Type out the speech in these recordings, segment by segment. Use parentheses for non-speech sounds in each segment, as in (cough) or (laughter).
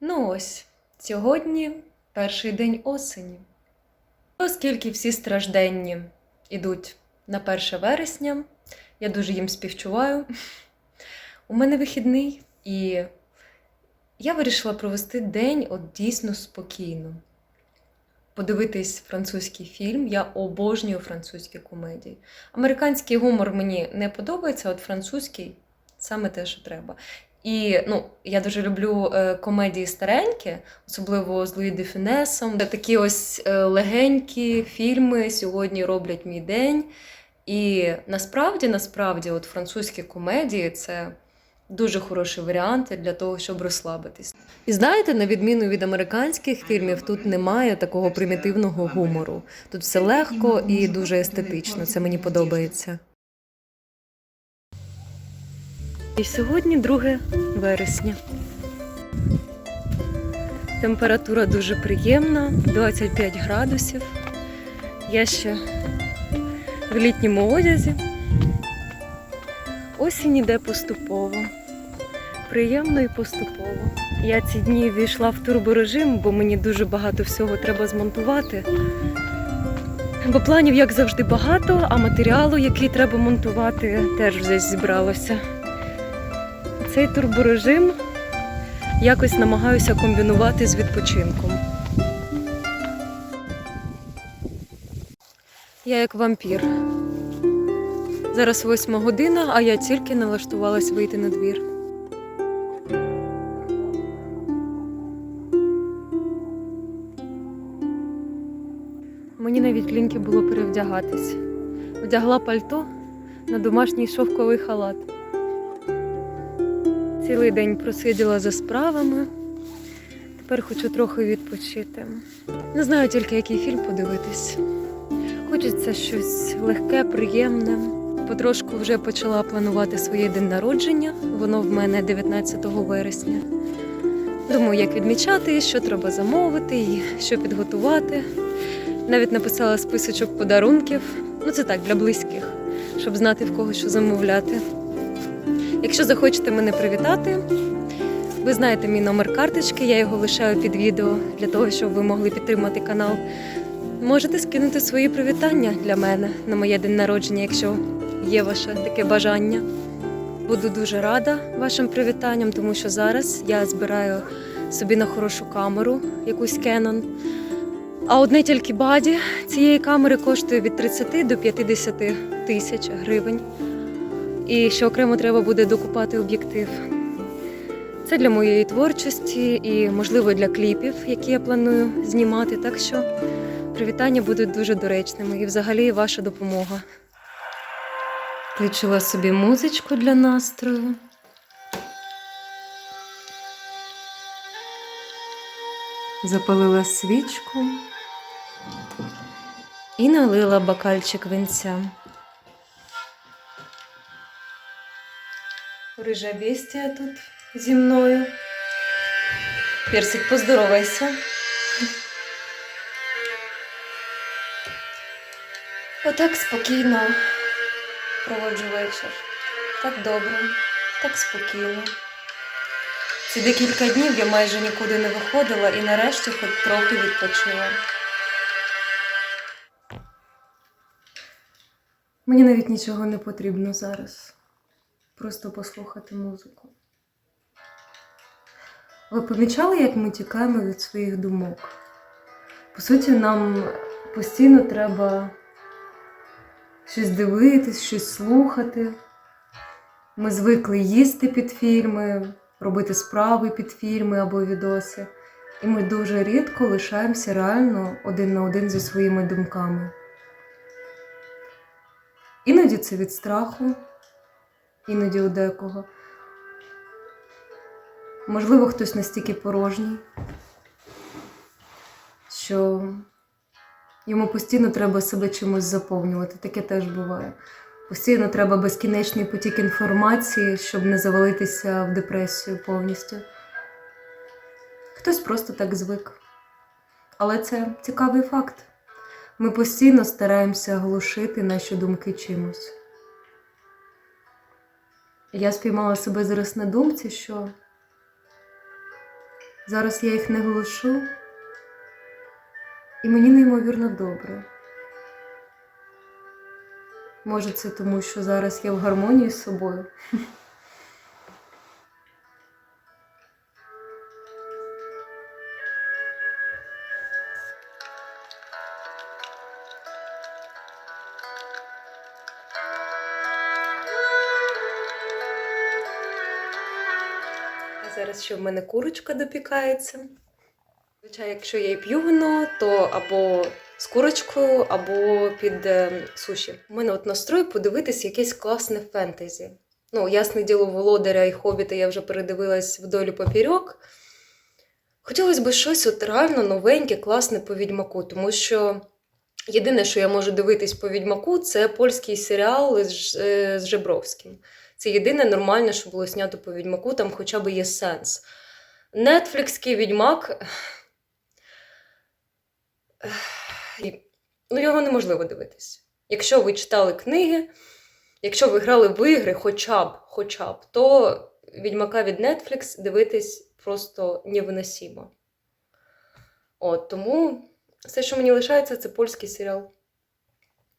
Ну ось, сьогодні перший день осені. Оскільки всі стражденні ідуть на 1 вересня, я дуже їм співчуваю. У мене вихідний, і я вирішила провести день от дійсно спокійно. Подивитись французький фільм. Я обожнюю французькі комедії. Американський гумор мені не подобається, от французький саме те, що треба. І ну, я дуже люблю е, комедії старенькі, особливо з Луї де Фінесом. Такі ось е, легенькі фільми сьогодні роблять мій день. І насправді, насправді, от французькі комедії це дуже хороші варіанти для того, щоб розслабитись. І знаєте, на відміну від американських фільмів, тут немає такого примітивного гумору. Тут все легко і дуже естетично. Це мені подобається. І сьогодні 2 вересня. Температура дуже приємна, 25 градусів. Я ще в літньому одязі. Осінь іде поступово. Приємно і поступово. Я ці дні війшла в турборежим, бо мені дуже багато всього треба змонтувати. Бо планів, як завжди, багато, а матеріалу, який треба монтувати, теж вже зібралося. Цей турборежим якось намагаюся комбінувати з відпочинком. Я як вампір. Зараз восьма година, а я тільки налаштувалась вийти на двір. Мені навіть ліньки було перевдягатись. Вдягла пальто на домашній шовковий халат. Цілий день просиділа за справами. Тепер хочу трохи відпочити. Не знаю тільки, який фільм подивитись. Хочеться щось легке, приємне. Потрошку вже почала планувати своє день народження. Воно в мене 19 вересня. Думаю, як відмічати, що треба замовити і що підготувати. Навіть написала списочок подарунків. Ну, це так, для близьких, щоб знати в кого що замовляти. Якщо захочете мене привітати, ви знаєте мій номер карточки, я його лишаю під відео для того, щоб ви могли підтримати канал. Можете скинути свої привітання для мене на моє день народження, якщо є ваше таке бажання. Буду дуже рада вашим привітанням, тому що зараз я збираю собі на хорошу камеру, якусь Canon. А одне тільки баді цієї камери коштує від 30 до 50 тисяч гривень. І ще окремо треба буде докупати об'єктив. Це для моєї творчості і, можливо, для кліпів, які я планую знімати. Так що привітання будуть дуже доречними і взагалі ваша допомога. Включила собі музичку для настрою. Запалила свічку і налила бокальчик винця. Рижа бестія тут зі мною. Персик, поздоровайся. Отак спокійно проводжу вечір. Так добре, так спокійно. Ці декілька днів я майже нікуди не виходила і нарешті хоч трохи відпочила. Мені навіть нічого не потрібно зараз. Просто послухати музику. Ви помічали, як ми тікаємо від своїх думок? По суті, нам постійно треба щось дивитись, щось слухати. Ми звикли їсти під фільми, робити справи під фільми або відоси. І ми дуже рідко лишаємося реально один на один зі своїми думками. Іноді це від страху, іноді у декого. Можливо, хтось настільки порожній, що йому постійно треба себе чимось заповнювати. Таке теж буває. Постійно треба безкінечний потік інформації, щоб не завалитися в депресію повністю. Хтось просто так звик. Але це цікавий факт. Ми постійно стараємося глушити наші думки чимось. Я спіймала себе зараз на думці, що Зараз я їх не глушу, і мені неймовірно добре. Може, це тому, що зараз я в гармонії з собою. Зараз ще в мене курочка допікається. Звичайно, якщо я і п'ю вино, то або з курочкою, або під е, суші. У мене от настрой подивитись якесь класне фентезі. Ну, ясне діло, володаря і хобіта я вже передивилась вдолі попірьок. Хотілося б щось от реально новеньке, класне по відьмаку, тому що єдине, що я можу дивитись по відьмаку, це польський серіал з, е, Жебровським. Це єдине нормальне, що було знято по відьмаку, там хоча б є сенс. Нетфлікський відьмак. Ну, його неможливо дивитись. Якщо ви читали книги, якщо ви грали в ігри, хоча б, хоча б, то відьмака від Netflix дивитись просто невиносимо. От, тому все, що мені лишається, це польський серіал.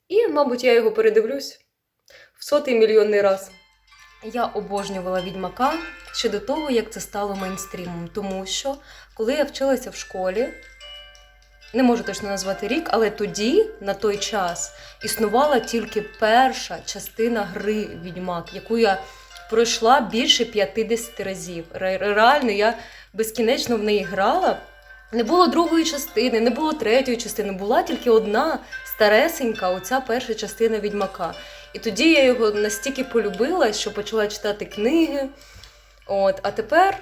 І, мабуть, я його передивлюсь в сотий мільйонний раз. Я обожнювала відьмака ще до того, як це стало мейнстрімом, тому що коли я вчилася в школі, не можу точно назвати рік, але тоді, на той час, існувала тільки перша частина гри Відьмак, яку я пройшла більше 50 разів. Реально, я безкінечно в неї грала. Не було другої частини, не було третьої частини, була тільки одна старесенька, оця перша частина відьмака. І тоді я його настільки полюбила, що почала читати книги. От, а тепер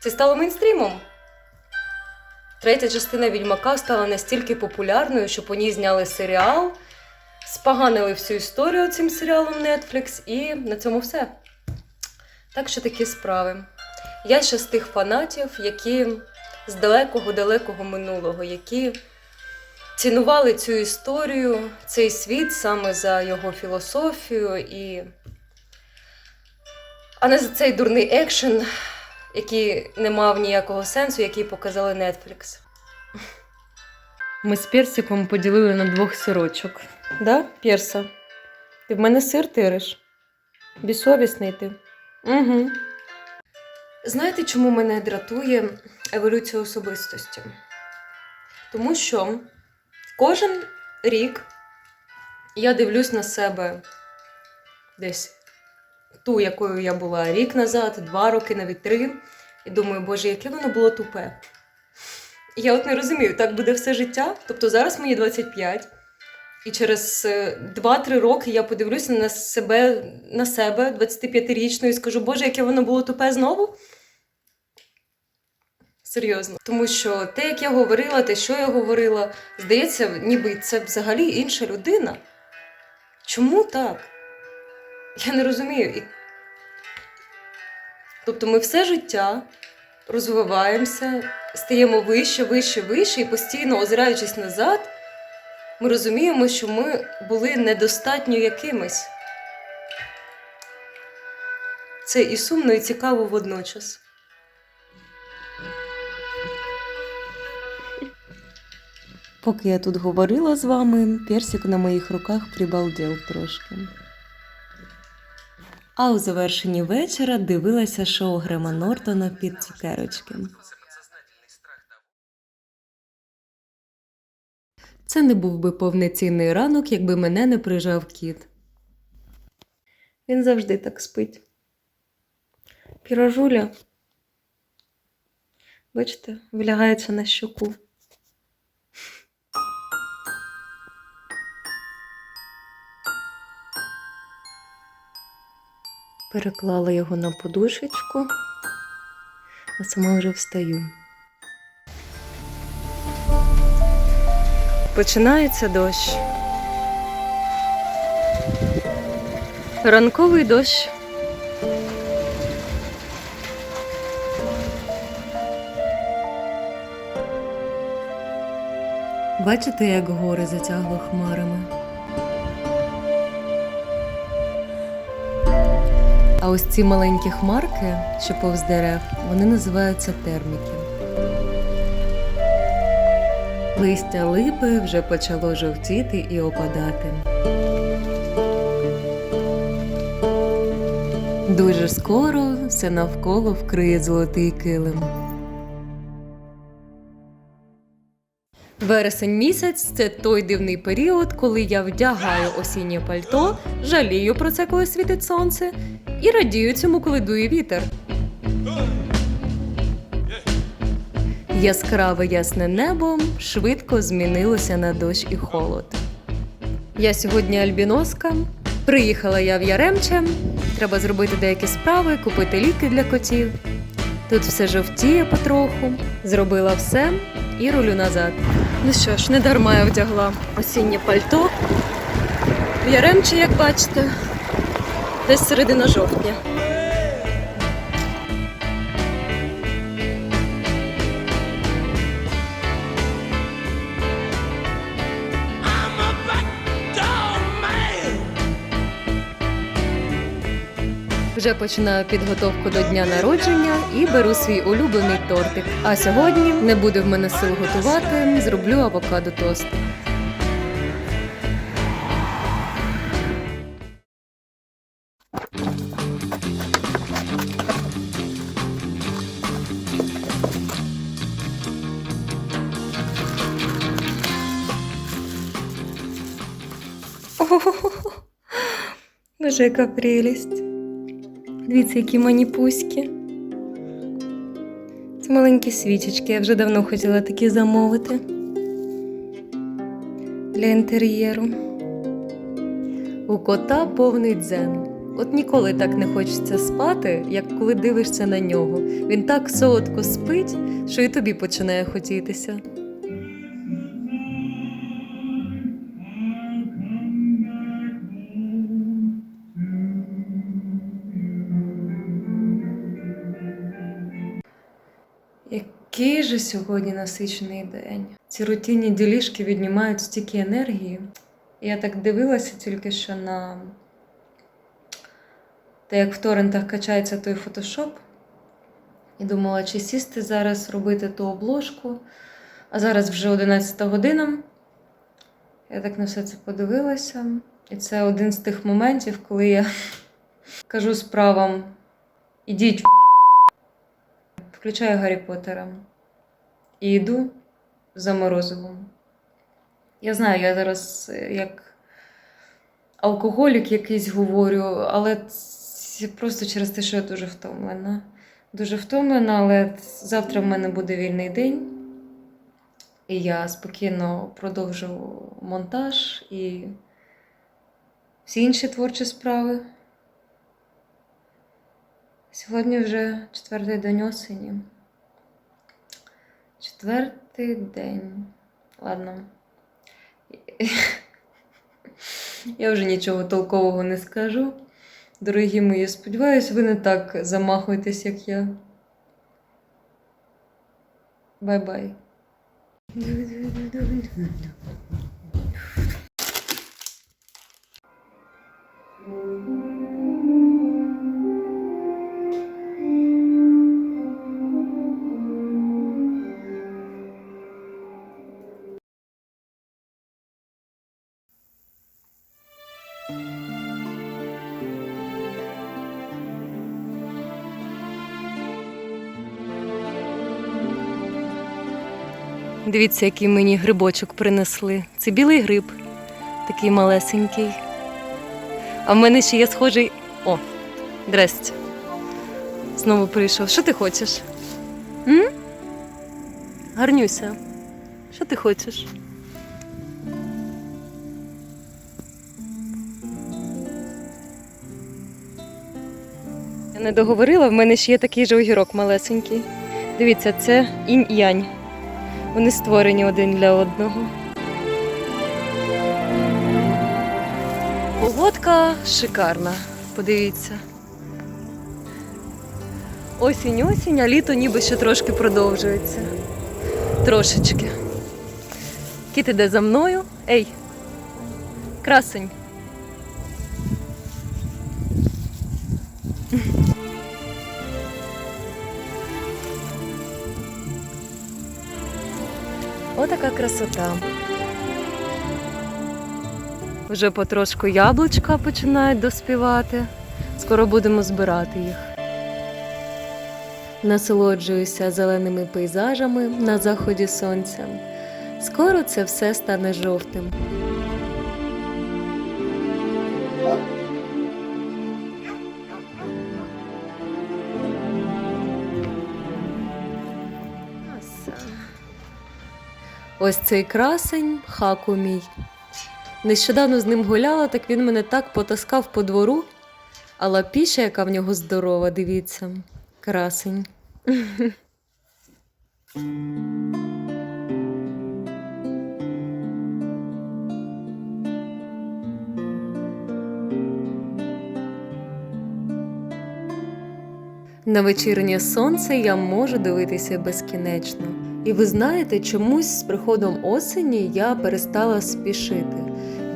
це стало мейнстрімом. Третя частина відьмака стала настільки популярною, що по ній зняли серіал, споганили всю історію цим серіалом Netflix, і на цьому все. Так що такі справи. Я ще з тих фанатів, які з далекого-далекого минулого, які цінували цю історію, цей світ саме за його філософію і. А не за цей дурний екшен, який не мав ніякого сенсу, який показали Netflix. Ми з персиком поділили на двох сирочок. Да, Перса? Ти в мене сир тириш? Безсовісний ти. Угу. Знаєте, чому мене дратує еволюція особистості? Тому що кожен рік я дивлюсь на себе десь ту, якою я була рік назад, два роки, навіть три, і думаю, боже, яке воно було тупе. Я от не розумію, так буде все життя. Тобто зараз мені 25, і через е, 2-3 роки я подивлюся на себе, на себе 25-річну і скажу, боже, яке воно було тупе знову. Серйозно. Тому що те, як я говорила, те, що я говорила, здається, ніби це взагалі інша людина. Чому так? Я не розумію. Тобто ми все життя розвиваємося, стаємо вище, вище, вище, і постійно озираючись назад, ми розуміємо, що ми були недостатньо якимись. Це і сумно, і цікаво водночас. Поки я тут говорила з вами, персик на моїх руках прибалдів трошки. А у завершенні вечора дивилася шоу Грема Нортона під цукерочки. Це не був би повноцінний ранок, якби мене не прижав кіт. Він завжди так спить. Пірожуля, бачите, влягається на щоку. Переклала його на подушечку, а сама вже встаю. Починається дощ. Ранковий дощ. Бачите, як гори затягло хмарами. Ось ці маленькі хмарки, що повз дерев, вони називаються терміки. Листя липи вже почало жовтіти і опадати. Дуже скоро все навколо вкриє золотий килим. Вересень місяць це той дивний період, коли я вдягаю осіннє пальто, жалію про це, коли світить сонце, і радію цьому, коли дує вітер. Яскраве ясне небо швидко змінилося на дощ і холод. Я сьогодні альбіноска. Приїхала я в Яремче. Треба зробити деякі справи, купити ліки для котів. Тут все жовтіє потроху. Зробила все і рулю назад. Ну що ж, не дарма я вдягла осіннє пальто. В Яремче, як бачите, десь середина жовтня. Вже починаю підготовку до дня народження і беру свій улюблений тортик. А сьогодні не буде в мене сил готувати, зроблю авокадо тост. Боже, яка прелість. Дивіться, які маніпуськи. Це маленькі свічечки. Я вже давно хотіла такі замовити для інтер'єру. У кота повний дзен. От ніколи так не хочеться спати, як коли дивишся на нього. Він так солодко спить, що і тобі починає хотітися. Який же сьогодні насичений день. Ці рутинні ділішки віднімають стільки енергії. Я так дивилася тільки що на те, як в торрентах качається той фотошоп. І думала, чи сісти зараз робити ту обложку. А зараз вже 11 година. Я так на все це подивилася. І це один з тих моментів, коли я (laughs) кажу справам: ідіть включаю Гаррі Поттера і йду за морозивом. Я знаю, я зараз е, як алкоголік якийсь говорю, але просто через те, що я дуже втомлена. Дуже втомлена, але завтра в мене буде вільний день. І я спокійно продовжу монтаж і всі інші творчі справи. Сьогодні вже четвертий день осені. Четвертий день. Ладно. Я вже нічого толкового не скажу. Дорогі мої, сподіваюсь, ви не так замахуєтесь, як я. Бай-бай. Дивіться, який мені грибочок принесли. Це білий гриб, такий малесенький. А в мене ще є схожий. О, здрасте. Знову прийшов. Що ти хочеш? М? Гарнюся. Що ти хочеш? Я не договорила, в мене ще є такий же огірок малесенький. Дивіться, це інь-янь. Вони створені один для одного. Погодка шикарна. Подивіться. Осінь, осінь, а літо ніби ще трошки продовжується. Трошечки. Кіт іде за мною. Ей, красень. Отака красота. Вже потрошку яблучка починають доспівати. Скоро будемо збирати їх. Насолоджуюся зеленими пейзажами на заході сонця. Скоро це все стане жовтим. Ось цей красень хаку мій. Нещодавно з ним гуляла, так він мене так потаскав по двору. А лапіша, яка в нього здорова, дивіться. Красень. На вечірнє сонце я можу дивитися безкінечно. І ви знаєте, чомусь з приходом осені я перестала спішити.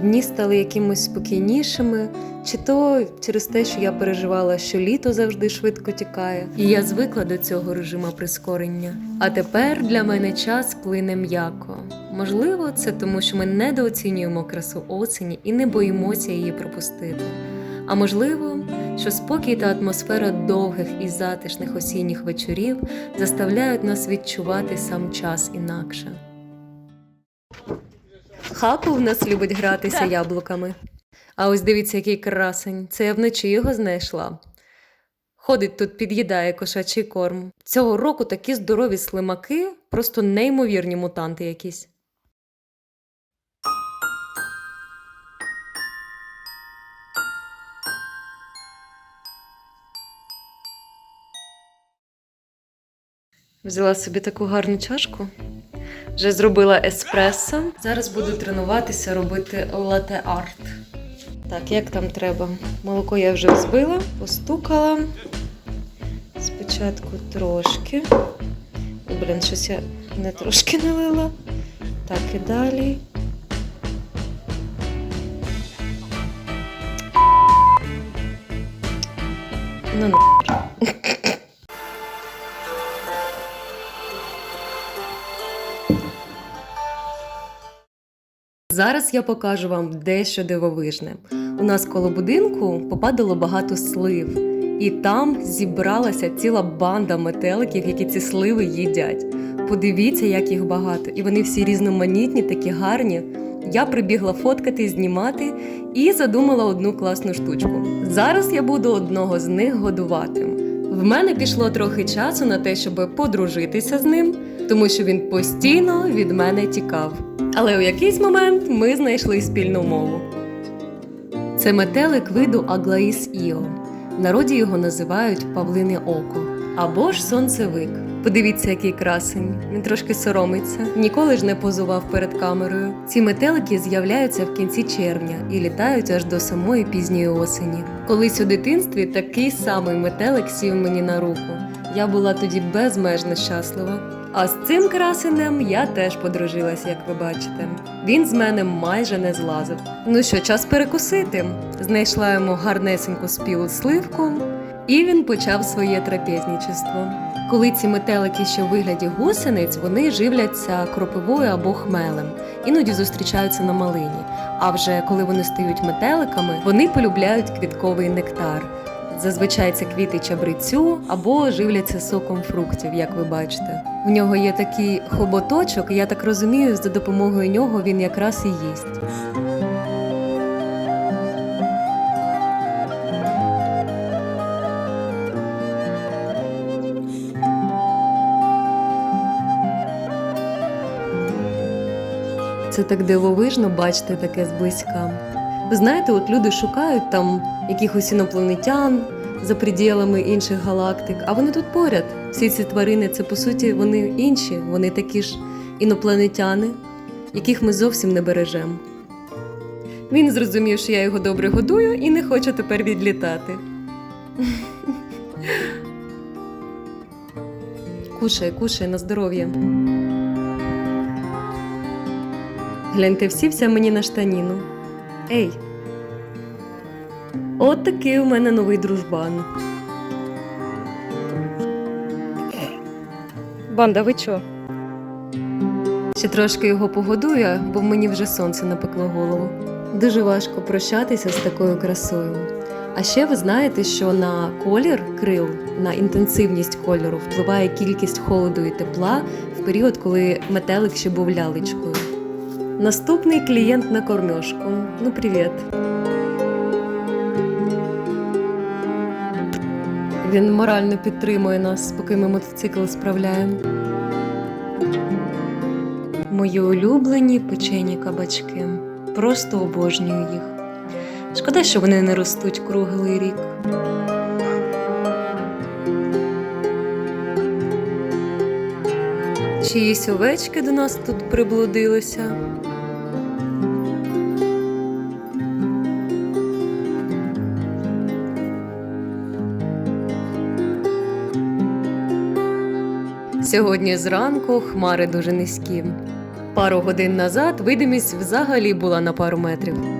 Дні стали якимось спокійнішими, чи то через те, що я переживала, що літо завжди швидко тікає, і я звикла до цього режиму прискорення. А тепер для мене час плине м'яко. Можливо, це тому, що ми недооцінюємо красу осені і не боїмося її пропустити. А можливо, що спокій та атмосфера довгих і затишних осінніх вечорів заставляють нас відчувати сам час інакше. Хаку в нас любить гратися яблуками. А ось дивіться, який красень. Це я вночі його знайшла. Ходить тут, під'їдає кошачий корм. Цього року такі здорові слимаки, просто неймовірні мутанти якісь. Взяла собі таку гарну чашку. Вже зробила еспресо. Зараз буду тренуватися робити лате арт. Так, як там треба? Молоко я вже взбила, постукала. Спочатку трошки. Блін, щось я не трошки налила. Так і далі. Ну, на. Зараз я покажу вам дещо дивовижне. У нас коло будинку попадало багато слив, і там зібралася ціла банда метеликів, які ці сливи їдять. Подивіться, як їх багато, і вони всі різноманітні, такі гарні. Я прибігла фоткати, знімати і задумала одну класну штучку. Зараз я буду одного з них годувати. В мене пішло трохи часу на те, щоб подружитися з ним, тому що він постійно від мене тікав. Але у якийсь момент ми знайшли спільну мову. Це метелик виду Аглаїс Іо. В народі його називають Павлине Око або ж сонцевик. Подивіться, який красень. Він трошки соромиться, ніколи ж не позував перед камерою. Ці метелики з'являються в кінці червня і літають аж до самої пізньої осені. Колись у дитинстві такий самий метелик сів мені на руку. Я була тоді безмежно щаслива. А з цим красенем я теж подружилася, як ви бачите. Він з мене майже не злазив. Ну що, час перекусити. Знайшла йому гарнесеньку спілу сливку, і він почав своє трапезничество. Коли ці метелики ще в вигляді гусениць, вони живляться кропивою або хмелем, іноді зустрічаються на малині. А вже коли вони стають метеликами, вони полюбляють квітковий нектар. Зазвичай це квіти чабрицю або живляться соком фруктів, як ви бачите. В нього є такий хоботочок, і я так розумію, за допомогою нього він якраз і їсть. Це так дивовижно бачити таке зблизька. Ви знаєте, от люди шукають там якихось інопланетян за приділами інших галактик, а вони тут поряд. Всі ці тварини це по суті вони інші, вони такі ж інопланетяни, яких ми зовсім не бережемо. Він зрозумів, що я його добре годую і не хоче тепер відлітати. (laughs) Кушай, кушай на здоров'я. Гляньте, всівся мені на штаніну. Ей. От такий у мене новий дружбан. Банда, ви чо? Ще трошки його погодую, бо мені вже сонце напекло голову. Дуже важко прощатися з такою красою. А ще ви знаєте, що на колір крил, на інтенсивність кольору впливає кількість холоду і тепла в період, коли метелик ще був лялечкою. Наступний клієнт на кормежку. Ну, привіт. Він морально підтримує нас, поки ми мотоцикл справляємо. Мої улюблені печені кабачки. Просто обожнюю їх. Шкода, що вони не ростуть круглий рік. Чиїсь овечки до нас тут приблудилися. Сьогодні зранку хмари дуже низькі. Пару годин назад видимість взагалі була на пару метрів.